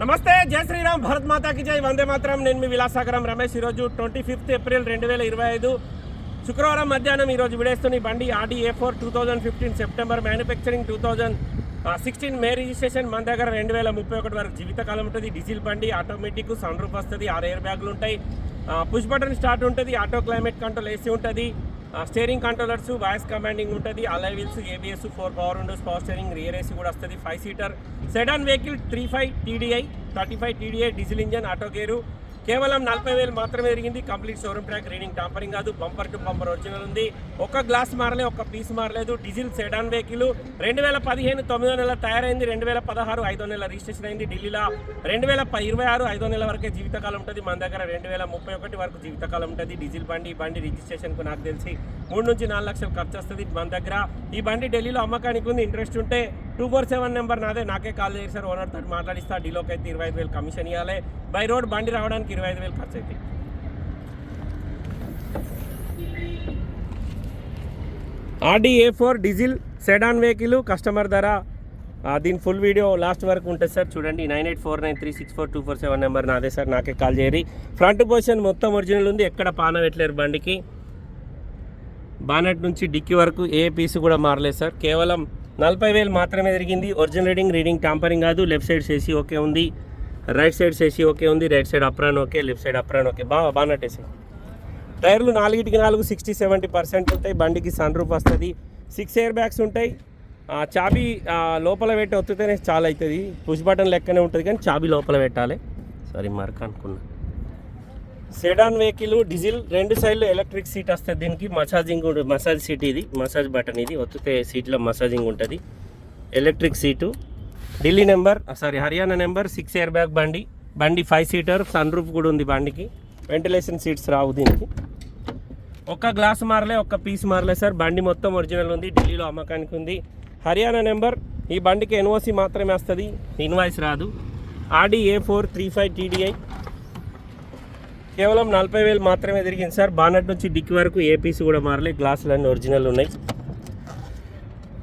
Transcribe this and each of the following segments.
నమస్తే జయ శ్రీరామ్ భరత్ మాతాకి జై వందే మాత్రం. నేను మీ విలాసాగరం రమేష్. ఈరోజు ట్వంటీ ఫిఫ్త్ ఏప్రిల్ రెండు వేల ఇరవై ఐదు శుక్రవారం మధ్యాహ్నం ఈరోజు విడేస్తున్న బండి Audi A four two thousand fifteen September manufacturing two thousand sixteen May registration మన దగ్గర రెండు వేల ముప్పై ఒకటి వరకు జీవితకాలం ఉంటుంది. డీజిల్ బండి ఆటోమేటిక్ సన్ రూఫ్ వస్తుంది ఆరు ఎయిర్ బ్యాగులు ఉంటాయి. పుష్ బటన్ స్టార్ట్ ఉంటుంది ఆటో క్లైమేట్ కంట్రోల్ ఏసీ ఉంటుంది. స్టీరింగ్ కంట్రోలర్స్ వాయిస్ కమాండింగ్ ఉంటుంది alloy wheels ABS four power windows power steering rear AC కూడా వస్తుంది five seater sedan vehicle three five TDI thirty five TDI diesel engine auto gear కేవలం నలభై వేలు మాత్రమే జరిగింది complete showroom track reading tampering కాదు. Bumper to bumper original ఉంది. ఒక గ్లాస్ మారలే ఒక పీస్ మారలేదు. డీజిల్ సెడాన్ వెహికల్ రెండు వేల పదిహేను తొమ్మిదో నెల తయారైంది. రెండు వేల పదహారు ఐదో నెల రిజిస్ట్రేషన్ అయింది ఢిల్లీలో. రెండు వేల ఇరవై ఆరు ఐదో నెల వరకే జీవితకాలం ఉంటుంది. మన దగ్గర రెండు వేల ముప్పై ఒకటి వరకు జీవితకాలం ఉంటుంది. డీజిల్ బండి ఈ బండి రిజిస్ట్రేషన్కు నాకు తెలిసి మూడు నుంచి నాలుగు లక్షలు ఖర్చు వస్తుంది. మన దగ్గర ఈ బండి ఢిల్లీలో అమ్మకానికి ఉంది. ఇంట్రెస్ట్ ఉంటే టూ ఫోర్ సెవెన్ నెంబర్ నాదే. నాకే కాల్ చేశారు ఓనర్ తోటి మాట్లాడిస్తా. డీలోకి అయితే ఇరవై ఐదు వేలు కమిషన్ ఇవ్వాలి బై రోడ్ బండి రావడానికి ఇరవై ఐదు వేలు ఖర్చు అవుతాయి Audi A four diesel sedan vehicle customer ధర. దీని ఫుల్ వీడియో లాస్ట్ వరకు ఉంటుంది సార్ చూడండి. Nine eight four nine three six four two four seven number నాదే సార్. నాకే కాల్ చేయరి. ఫ్రంట్ పొజిషన్ మొత్తం ఒరిజినల్ ఉంది. ఎక్కడ పాన పెట్టలేరు బండికి. బానెట్ నుంచి డిక్కీ వరకు ఏ పీస్ కూడా మారలేదు సార్. కేవలం నలభై వేలు మాత్రమే జరిగింది ఒరిజినల్ రీడింగ్ రీడింగ్ టాంపరింగ్ కాదు. లెఫ్ట్ సైడ్ చేసి ఓకే ఉంది. రైట్ సైడ్ చేసి ఓకే ఉంది. Right side apron okay left side apron okay బాగా బాగా వేసి టైర్లు నాలుగిటికి నాలుగు సిక్స్టీ సెవెంటీ పర్సెంట్ ఉంటాయి. బండికి సన్ రూఫ్ వస్తుంది. సిక్స్ ఎయిర్ బ్యాగ్స్ ఉంటాయి. ఆ, చాబీ లోపల పెట్టి ఒత్తితేనే చాలా అవుతుంది. పుష్ బటన్ లెక్కనే ఉంటుంది కానీ చాబీ లోపల పెట్టాలి. సారీ మరక అనుకున్నా. సెడాన్ వెహికల్ డీజిల్ రెండు సైడ్లు ఎలక్ట్రిక్ సీట్ వస్తుంది దీనికి మసాజింగ్ కూడా మసాజ్ సీట్ ఇది మసాజ్ బటన్ ఇది ఒత్తితే సీట్లో మసాజింగ్ ఉంటుంది. Electric seat Delhi number sorry Haryana number six airbag బండి బండి ఫైవ్ సీటర్ సన్ రూఫ్ కూడా ఉంది బండికి. వెంటిలేషన్ సీట్స్ రావు దీనికి. ఒక్క గ్లాస్ మారలే ఒక్క పీస్ మారలే సార్. బండి మొత్తం ఒరిజినల్ ఉంది ఢిల్లీలో అమ్మకానికి ఉంది. హర్యానా నెంబర్ ఈ బండికి ఎన్ఓసి మాత్రమే వస్తుంది ఇన్వాయిస్ రాదు. Audi A four three five TDI. కేవలం నలభై వేలు మాత్రమే తిరిగింది సార్. బానట్ నుంచి డిక్కి వరకు ఏ పీస్ కూడా మారలే. గ్లాసులన్నీ ఒరిజినల్ ఉన్నాయి.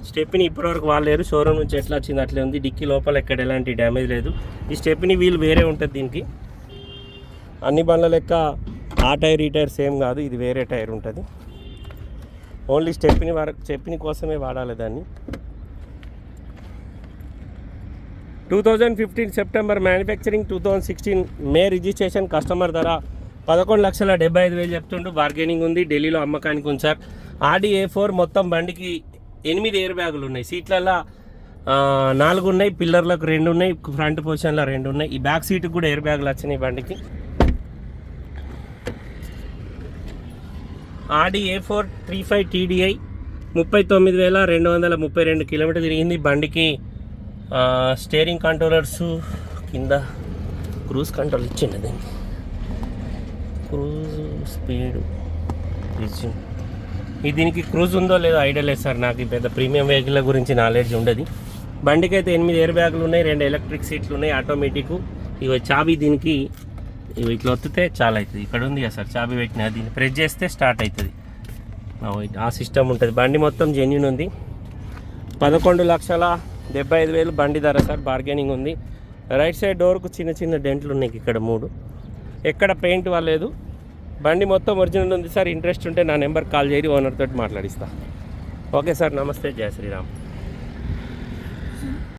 స్టెప్ని ఇప్పటివరకు వాడలేరు. షోరూమ్ నుంచి ఎట్లా వచ్చింది అట్లే ఉంది. డిక్కీ లోపల ఎక్కడ ఎలాంటి డ్యామేజ్ లేదు. ఈ స్టెప్ని వీల్ వేరే ఉంటుంది దీనికి. అన్ని బండ్ల లెక్క ఆ టైర్ ఈ టైర్ సేమ్ కాదు. ఇది వేరే టైర్ ఉంటుంది. ఓన్లీ స్టెప్ని వరకు స్టెప్ని కోసమే వాడాలి దాన్ని. Two thousand fifteen September manufacturing two thousand sixteen May registration customer ధర పదకొండు లక్షల డెబ్బై ఐదు వేలు చెప్తుండు. బార్గెనింగ్ ఉంది. ఢిల్లీలో అమ్మకానికి ఉంది సార్. ఆడి ఏ ఫోర్ మొత్తం బండికి ఎనిమిది ఎయిర్ బ్యాగులు ఉన్నాయి. సీట్లలో నాలుగు ఉన్నాయి. పిల్లర్లకు రెండు ఉన్నాయి. ఫ్రంట్ పొజిషన్లో రెండు ఉన్నాయి. ఈ బ్యాక్ సీట్కి కూడా ఎయిర్ బ్యాగులు వచ్చినాయి బండికి. Audi A four three five TDI ముప్పై తొమ్మిది వేల రెండు వందల ముప్పై రెండు కిలోమీటర్ తిరిగింది. బండికి స్టేరింగ్ కంట్రోలర్స్ కింద క్రూజ్ కంట్రోల్ ఇచ్చింది దీనికి. Cruise speed. ఇది దీనికి క్రూజ్ ఉందో లేదో ఐడియా లేదు సార్. నాకు పెద్ద ప్రీమియం వెహికల్ గురించి నాలెడ్జ్ ఉండదు. బండికి అయితే ఎనిమిది ఎయిర్ బ్యాగులు ఉన్నాయి రెండు ఎలక్ట్రిక్ సీట్లు ఉన్నాయి ఆటోమేటిక్. ఇవి చాబీ దీనికి ఇవి ఇట్లా ఒత్తితే చాలా అవుతుంది. ఇక్కడ ఉంది కదా సార్ చాబీ పెట్టిన. దీన్ని ప్రెస్ చేస్తే స్టార్ట్ అవుతుంది. ఆ, ఆ సిస్టమ్ ఉంటుంది. బండి మొత్తం జెన్యున్ ఉంది. పదకొండు లక్షల డెబ్బై ఐదు వేలు బండి ధర సార్. బార్గెనింగ్ ఉంది. రైట్ సైడ్ డోర్కు చిన్న చిన్న డెంట్లు ఉన్నాయి. ఇక్కడ మూడు. ఎక్కడ పెయింట్ వాళ్ళలేదు బండి మొత్తం ఒరిజినల్ ఉంది సార్ ఇంట్రెస్ట్ ఉంటే నా నెంబర్ కాల్ చేయి ఓనర్ తోటి మాట్లాడిస్తా. ఓకే సార్ నమస్తే జయ శ్రీరామ్.